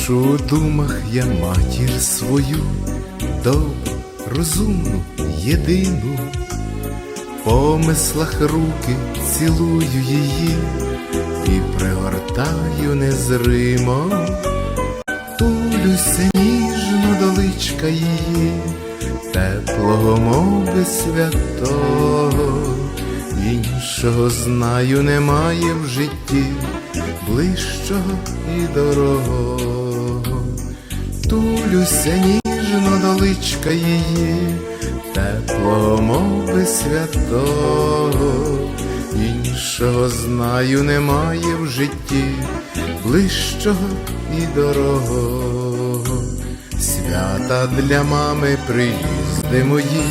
Бачу у думах я матір свою, добру, розумну, єдину, помислах руки цілую її і пригортаю незримо, тулюся ніжно до личка її, теплого мови святого, іншого знаю немає в житті, ближчого і дорогого, тулюся ніжно до личка її, теплого мови святого, іншого знаю немає в житті, ближчого і дорогого. Свята для мами приїзди мої,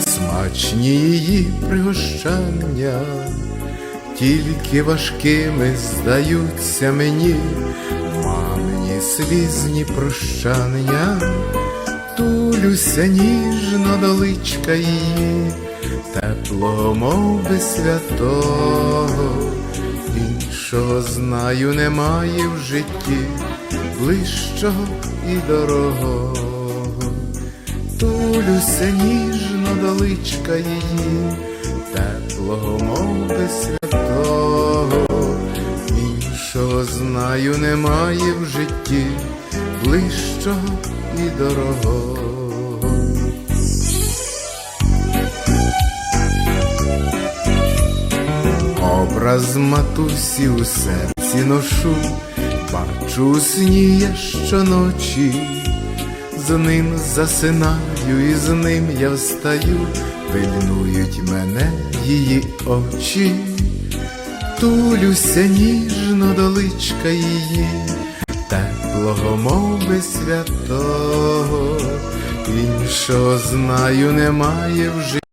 смачні її пригощання, тільки важкими здаються мені, слізні прощання, тулюся ніжно до личка її, теплого мови святого, іншого знаю немає в житті, ближчого і дорогого, тулюся ніжно до личка її, теплого мови святого, знаю немає в житті, ближчого і дорогого. Образ матусі у серці ношу, бачу у сні я щоночі, з ним засинаю і з ним я встаю, пильнують мене її очі, тулюся ніжно до личка її, теплого мови святого, іншого знаю немає в житті.